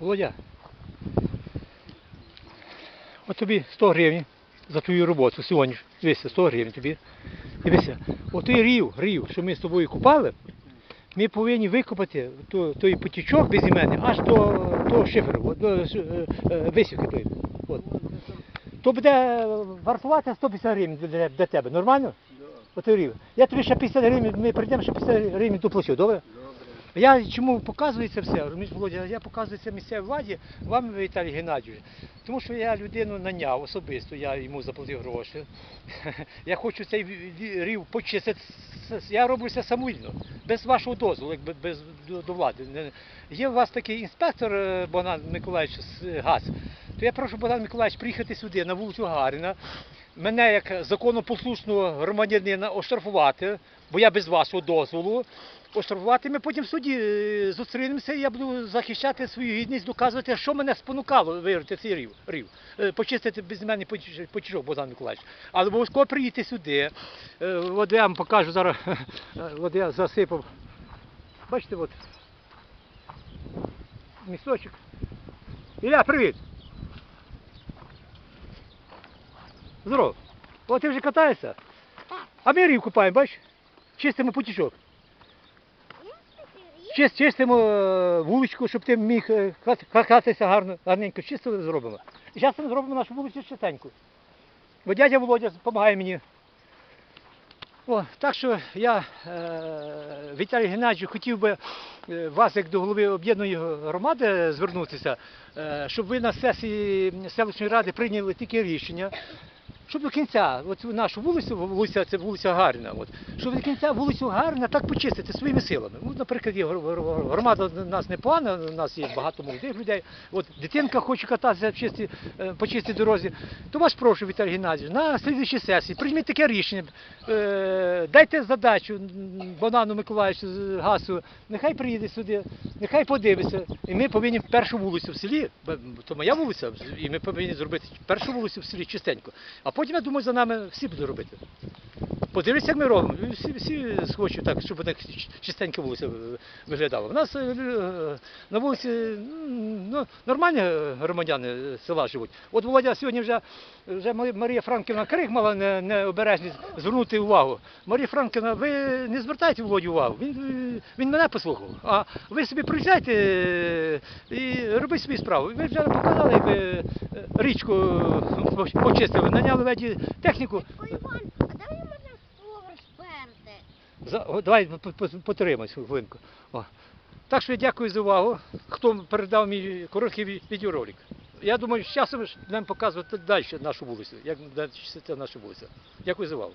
Володя. От тобі 100 гривень за твою роботу сьогодні. Дивися, 100 гривень тобі. Дивися, отой рів, рів, що ми з тобою купали, ми повинні викопати то- той потічок без імене аж до того шиферу, от, до е, е, висівки тої. От. То буде вартувати 150 гривень для, тебе. Нормально? Отой рів. Я тобі ще 50 гривень, ми прийдемо ще 50 гривень доплачу, добре? Я чому показую це все, Володя, я показую це місцевій владі, вам, Віталій Геннадійович, тому що я людину наняв особисто, я йому заплатив гроші. Я хочу цей рів почистити, я роблю це самовільно, без вашого дозволу, якби без до, влади. Є у вас такий інспектор е, Богдан Миколаївич ГАЗ, то я прошу Богдан Миколаївич приїхати сюди, на вулицю Гаріна, мене як законопослушного громадянина оштрафувати, бо я без вашого дозволу, оштрафувати. Ми потім в суді е, зустрінемося, і я буду захищати свою гідність, доказувати, що мене спонукало вирити цей рів, рів, е, почистити без мене поч- Богдан Миколаївич. Але обов'язково приїдьте сюди. Е, От я вам покажу зараз, е, от я засипав. Бачите, от місточок. Ілля, привіт! Здорово. О, ти вже катаєшся? А ми рів купаємо, бачиш? Чистимо потічок. Чис, чистимо е, вуличку, щоб ти міг е, кататися гарно, гарненько. Чисто зробимо. І зараз ми зробимо нашу вулицю чистеньку. Бо дядя Володя допомагає мені. О, так що я, е, Віталій Геннадійович, хотів би е, вас, як до голови об'єднаної громади, звернутися, е, щоб ви на сесії селищної ради прийняли таке рішення, щоб до кінця, от нашу вулицю, вулиця, це вулиця Гарна, от, щоб до кінця вулицю Гарна так почистити своїми силами. Ну, наприклад, є гр- гр- громада у нас непогана, у нас є багато молодих людей. От дитинка хоче кататися чисті, е, по чистій дорозі. То вас прошу, Віталій Геннадійович, на слідчій сесії прийміть таке рішення, е, дайте задачу м, Богдану Миколаївичу Гасу, нехай приїде сюди, нехай подивиться. І ми повинні першу вулицю в селі, то моя вулиця, і ми повинні зробити першу вулицю в селі чистенько. А потім, я думаю, за нами всі будуть робити. Подивіться, як ми робимо. Всі, всі схочуть так, щоб так чистенька вулиця виглядала. У нас е, е, на вулиці ну, нормальні громадяни села живуть. От Володя сьогодні вже, вже Марія Франківна крик мала не- необережність звернути увагу. Марія Франківна, ви не звертайте Володю увагу. Він, він мене послухав. А ви собі приїжджайте е, і робіть свою справу. Ви вже показали, як ви е, річку е, почистили, наняли веді техніку. Іван, а де можна сперти? За, о, давай по- по- потримай хвилинку. О. Так що я дякую за увагу. Хто передав мій короткий ві- відеоролик. Я думаю, з часом ж будемо показувати далі нашу вулицю, як далі чистити нашу вулицю. Дякую за увагу.